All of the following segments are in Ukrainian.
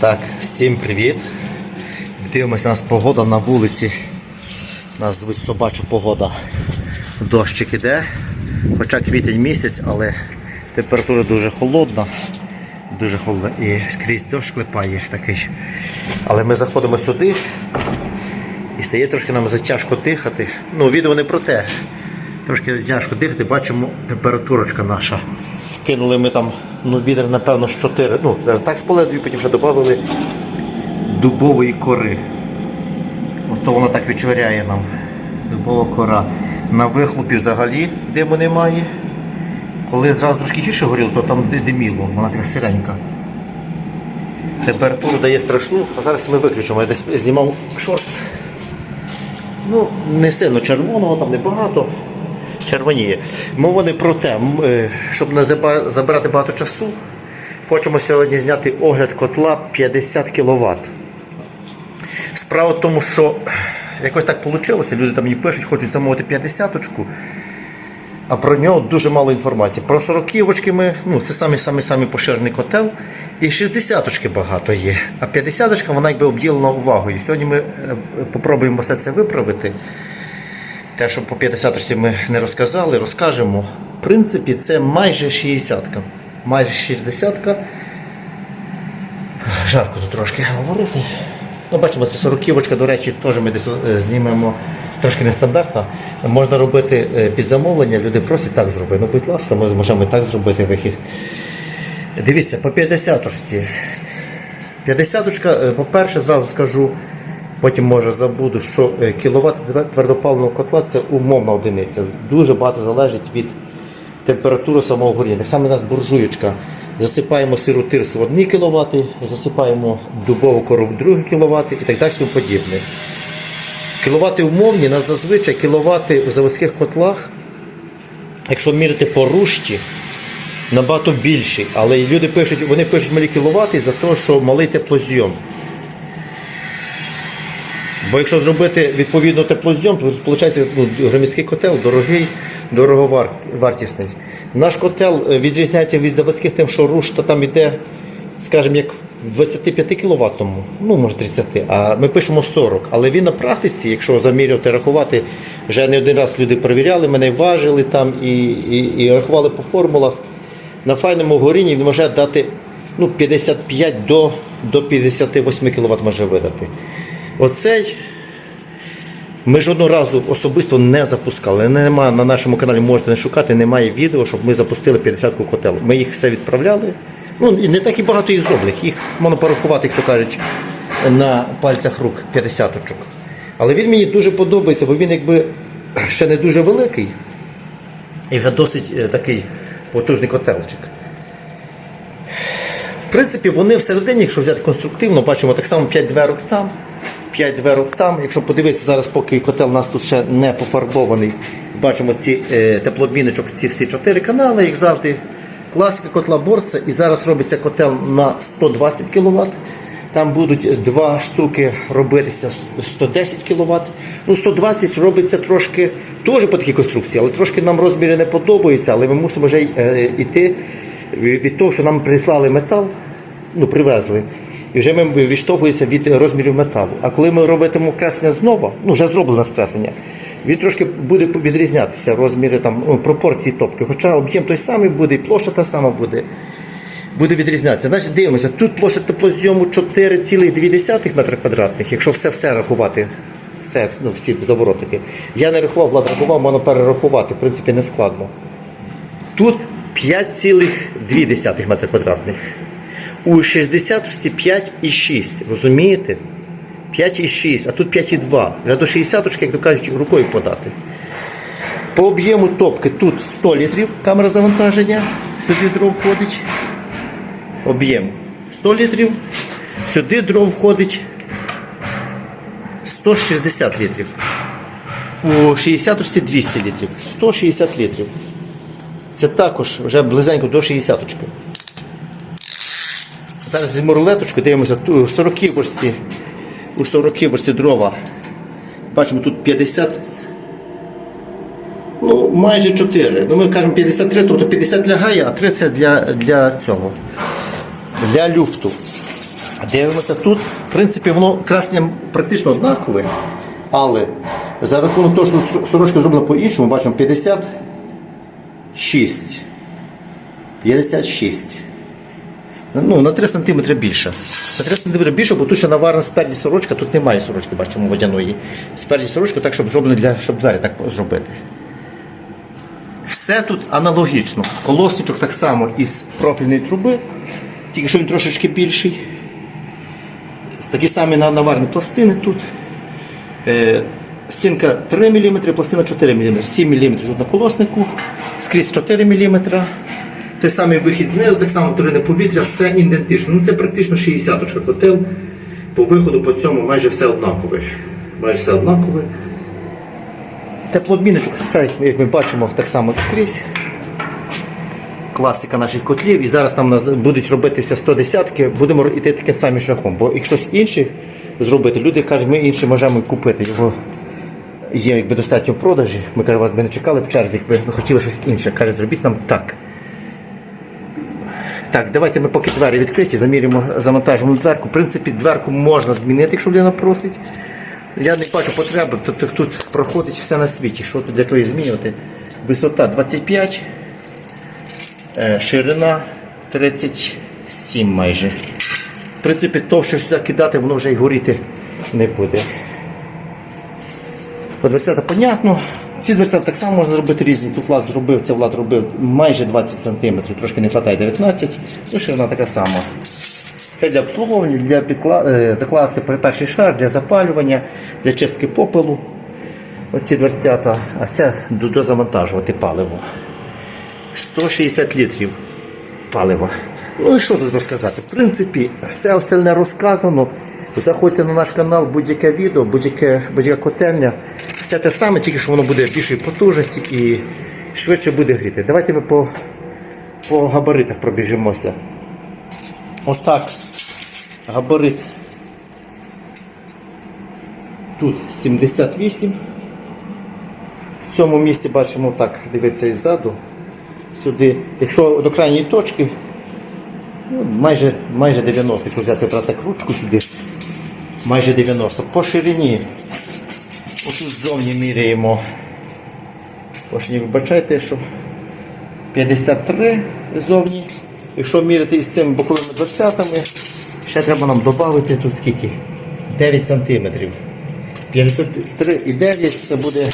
Так, всім привіт. Дивимося, у нас погода на вулиці. Нас звуть собача погода. Дощик іде, хоча квітень місяць, але температура дуже холодна. Дуже холодна і скрізь дощ клепає такий. Але ми заходимо сюди і стає трошки нам затяжко дихати. Ну, відео не про те. Трошки тяжко дихати, бачимо температурочка наша. Вкинули ми там ну, відер, напевно, з 4. Ну, так поля дві, потім вже додали дубової кори. Ото воно так відчворяє нам. Дубова кора. На вихлопі взагалі диму немає. Коли зразу трошки гірше горіло, то там диміло, вона така сиренька. Температуру дає страшну, а зараз ми виключимо. Я десь знімав шорт. Ну, не сильно червоного, там небагато. Червоніє. Мова не про те, е, щоб не забирати багато часу. Хочемо сьогодні зняти огляд котла 50 кВт. Справа в тому, що якось так вийшло, люди там мені пишуть, хочуть замовити 50-очку, а про нього дуже мало інформації. Про 40-очки ми, ну це самий самий самий поширений котел. І 60-очки багато є. А 50-очка вона якби обділена увагою. Сьогодні ми е, попробуємо все це виправити. Те, що по 50-очці ми не розказали, розкажемо. В принципі, це майже 60-ка. Майже 60-ка. Жарко тут трошки говорити. Ну, бачимо, це 40 до речі, теж ми десь е, знімемо трошки нестандартно. Можна робити е, під замовлення, люди просять так зроби. Ну, будь ласка, ми можемо і так зробити вихід. Дивіться, по 50-очці. 50-очка, е, по-перше, зразу скажу, потім може забуду, що е, кіловат твердопаливного котла це умовна одиниця. Дуже багато залежить від температури самого горіння. Так само у нас буржуєчка. Засипаємо сиру тирсу в 1 кВт, засипаємо дубову кору в 2 кВт і так далі тому подібне. Кіловати умовні, нас зазвичай кіловати в заводських котлах, якщо мірити по рушті, набагато більші. Але люди пишуть, вони пишуть малі кіловати за те, що малий теплозйом. Бо якщо зробити відповідно теплозйом, то виходить ну, громіський котел дорогий, дороговартісний. Наш котел е, відрізняється від заводських тим, що рушта там іде, скажімо, як в 25 кВт, ну може 30, а ми пишемо 40. Але він на практиці, якщо замірювати, рахувати, вже не один раз люди перевіряли, мене важили там і, і, і рахували по формулах. На файному горінні він може дати ну, 55 до, до 58 кВт може видати. Оцей ми жодного разу особисто не запускали. Нема на нашому каналі можете не шукати, немає відео, щоб ми запустили 50-ку котел. Ми їх все відправляли. Ну і не так і багато їх зроблених. Їх можна порахувати, як то кажуть, на пальцях рук 50 очок. Але він мені дуже подобається, бо він якби ще не дуже великий і вже досить е, такий потужний котелчик. В принципі, вони всередині, якщо взяти конструктивно, бачимо так само 5 дверок там, 5 дверок там. Якщо подивитися зараз, поки котел у нас тут ще не пофарбований, бачимо ці е, теплообмінничок, ці всі 4 канали, як завжди. Класика котла борця. І зараз робиться котел на 120 кВт. Там будуть два штуки робитися 110 кВт. Ну, 120 робиться трошки теж по такій конструкції, але трошки нам розміри не подобаються, але ми мусимо вже е, йти від від того, що нам прислали метал, ну, привезли. І вже ми відштовхуємося від розмірів металу. А коли ми робитимемо креслення знову, ну вже зроблено креслення, він трошки буде відрізнятися розміри там, ну, пропорції топки. Хоча об'єм той самий буде, і площа та сама буде. Буде відрізнятися. Значить, дивимося, тут площа теплозйому 4,2 метри квадратних, якщо все все рахувати, все, ну, всі заворотики. Я не рахував, влада рахував, можна перерахувати, в принципі, не складно. Тут 5,2 метри квадратних. У 60 5,6. Розумієте? 5,6, а тут 5,2. Вже до 60 як то кажуть, рукою подати. По об'єму топки тут 100 літрів камера завантаження. Сюди дров входить. Об'єм 100 літрів. Сюди дров входить 160 літрів. У 60 200 літрів. 160 літрів. Це також вже близенько до 60 очки. Зараз візьму рулеточку, дивимося у 40 бочці, у 40 бочці дрова. Бачимо тут 50. Ну, майже 4. Ну, ми кажемо 53, тобто 50 лягає, а 3 це для, для цього. Для люфту. Дивимося тут, в принципі, воно красення практично однакове, але за рахунок того, що сорочка зроблена по-іншому, бачимо 56. 56. Ну, на 3 см більше. На 3 см більше, бо тут ще наварена спереді сорочка, тут немає сорочки, бачимо, водяної. Спереді сорочка так, щоб зроблено для, щоб двері так зробити. Все тут аналогічно. Колосничок так само із профільної труби, тільки що він трошечки більший. Такі самі на- наварні пластини тут. Е, стінка 3 мм, пластина 4 мм, 7 мм тут на колоснику, скрізь 4 мм. Той самий вихід знизу, так само турине повітря, все ідентично. Ну це практично 60 котел. По виходу по цьому майже все однакове. Майже все однакове. Теплообміночок, це, як ми бачимо, так само скрізь. Класика наших котлів. І зараз там у нас будуть робитися 110-ки, будемо йти таким самим шляхом. Бо якщо щось інше зробити, люди кажуть, ми інше можемо купити. Його є якби достатньо в продажі. Ми кажемо, вас би не чекали в черзі, якби ми хотіли щось інше. Каже, зробіть нам так. Так, давайте ми поки двері відкриті, замірюємо, завантажимо дверку. В принципі, дверку можна змінити, якщо людина просить. Я не бачу потреби, тобто тут проходить все на світі. Що тут для чого змінювати? Висота 25, е, ширина 37 майже. В принципі, то, що сюди кидати, воно вже й горіти не буде. По понятно. Ці дверцята так само можна зробити різні. Тут влад зробив, це влад робив майже 20 см, трошки не вистачає 19 ну ширина така сама. Це для обслуговування, для підкла... е, закласти перший шар, для запалювання, для чистки попелу. Оці дверцята, а це дозавантажувати паливо. 160 літрів палива. Ну і що тут розказати? В принципі, все остальне розказано. Заходьте на наш канал, будь-яке відео, будь-яка котельня. Все те саме, тільки що воно буде більшої потужності і швидше буде гріти. Давайте ми по, по габаритах пробіжимося. Отак. Габарит. Тут 78. В цьому місці бачимо так, дивиться іззаду. Сюди. Якщо до крайньої точки, ну, майже, майже 90, якщо взяти брати ручку сюди, майже 90. По ширині. Отут зовні міряємо. Ось не вибачайте, що 53 зовні. Якщо міряти із цими боковими дверцятами, ще треба нам додати тут скільки? 9 см. 53,9 це буде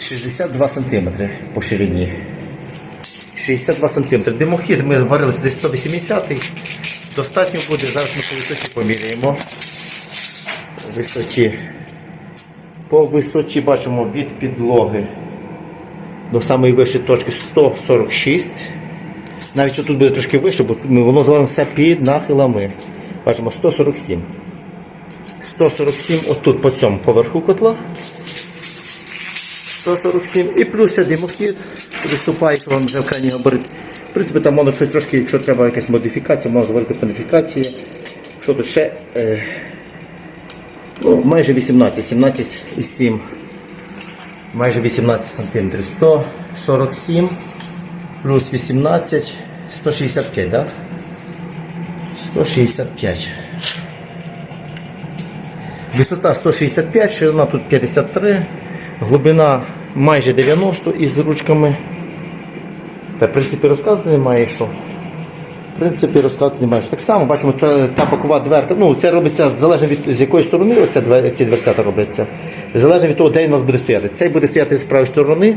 62 см по ширині. 62 см. Димохід ми варилися десь 180 Достатньо буде. Зараз ми висоті поміряємо. Висоті. По висоті бачимо від підлоги до самої вищої точки 146. Навіть тут буде трошки вище, бо воно зварено під нахилами. Бачимо 147. 147 отут по цьому поверху котла. 147 і плюс ще димохід виступає, якщо вже в крайній габарит. В принципі, там можна щось трошки, якщо треба якась модифікація, можна зварити модифікації. Що тут ще? Е, ну, майже 18, 17 і 7. Майже 18 см. 147 плюс 18, 165, так? Да? 165. Висота 165, ширина тут 53, глибина майже 90 із ручками. Та, в принципі, розказувати немає що. В принципі, розказувати немає. що. Так само бачимо, та, та бокова дверка. Ну, це робиться залежно від з якої сторони оця двер, ці дверцята робляться. Залежно від того, де він у нас буде стояти. Цей буде стояти з правої сторони.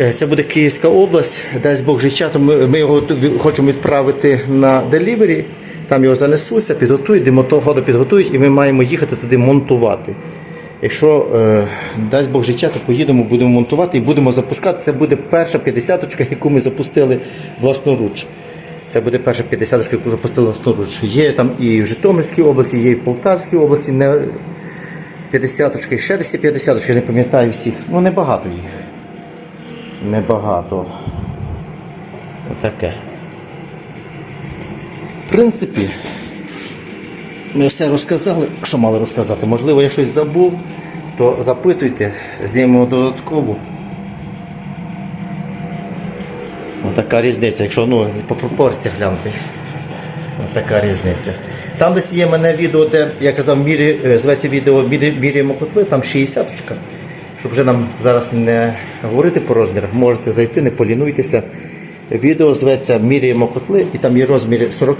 Е, Це буде Київська область, дасть Бог життя, то ми, його хочемо відправити на делівері, там його занесуться, підготують, демотогоду підготують, і ми маємо їхати туди монтувати. Якщо е, дасть Бог життя, то поїдемо, будемо монтувати і будемо запускати. Це буде перша 50-очка, яку ми запустили власноруч. Це буде перша 50-очка, яку запустили власноруч. Є там і в Житомирській області, є і в Полтавській області. Не 50-очки, ще десь є 50-очки, я не пам'ятаю всіх. Ну небагато їх. Небагато. Отаке. В принципі, ми все розказали, що мали розказати. Можливо, я щось забув, то запитуйте, знімемо додатково. Отака різниця, якщо ну, по пропорціях глянути. Така різниця. Там десь є мене відео, де я казав, мірі, е, зветься відео міряємо котли, там 60 Щоб вже нам зараз не говорити по розмірах, можете зайти, не полінуйтеся. Відео зветься Міряємо котли, і там є розміри 40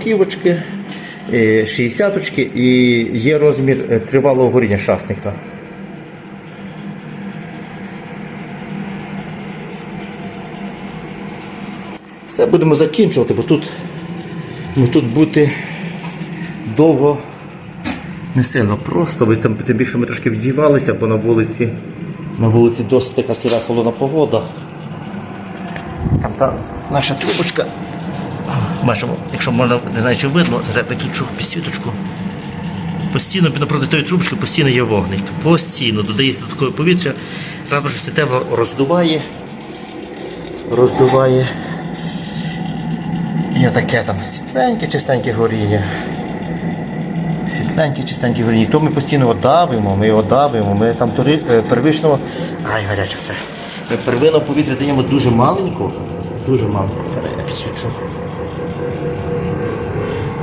60 і є розмір е, тривалого горіння шахтника. Все, будемо закінчувати, бо тут, бо тут бути довго не сильно просто, бо там тим більше ми трошки вдівалися, бо на вулиці, на вулиці досить така сира холодна погода. Там та наша трубочка. Бачимо, якщо можна, не знаю, чи видно, треба виключу підсвіточку. Постійно напроти тої трубочки постійно є вогник. Постійно додається додаткове повітря, що система роздуває, роздуває. І таке там світленьке, чистеньке горіння. Світленьке, чистеньке горіння. То ми постійно його давимо, ми його давимо, ми там тори, е, первичного. Ай, гаряче все. Ми первинного повітря даємо дуже маленько. Дуже маленько. Зараз я підсвічу.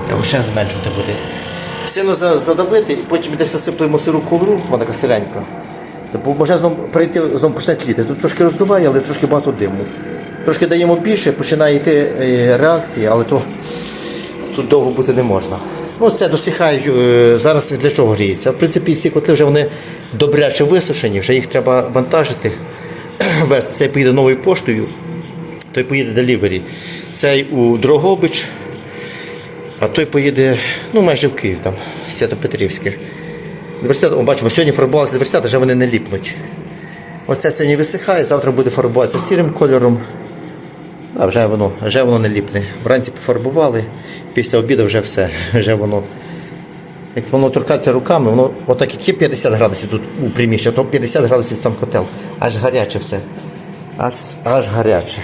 Треба ще зменшувати буде. Сильно за- задавити і потім десь засиплемо сиру ковру, вона така сиренька. Бо може знову прийти, знову почне тліти. Тут трошки роздуває, але трошки багато диму. Трошки даємо більше, починає йти е, реакція, але то тут довго бути не можна. Ну, це досихають, е, зараз для чого гріється. В принципі, ці котли вже вони добряче висушені, вже їх треба вантажити, вести. Цей поїде новою поштою, той поїде делівері. Цей у Дрогобич, а той поїде ну, майже в Київ, там, Свято-Петрівське. Університет, о, бачимо, сьогодні фарбувалися університет, вже вони не ліпнуть. Оце сьогодні висихає, завтра буде фарбуватися сірим кольором. А вже воно, вже воно не ліпне. Вранці пофарбували, після обіду вже все. Вже воно. Як воно торкається руками, воно отак як є 50 градусів тут у приміщенні, то 50 градусів сам котел. Аж гаряче все. Аж, аж гаряче.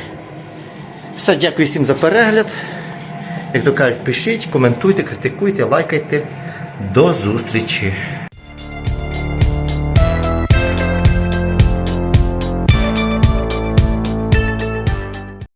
Все, дякую всім за перегляд. Як то кажуть, пишіть, коментуйте, критикуйте, лайкайте. До зустрічі!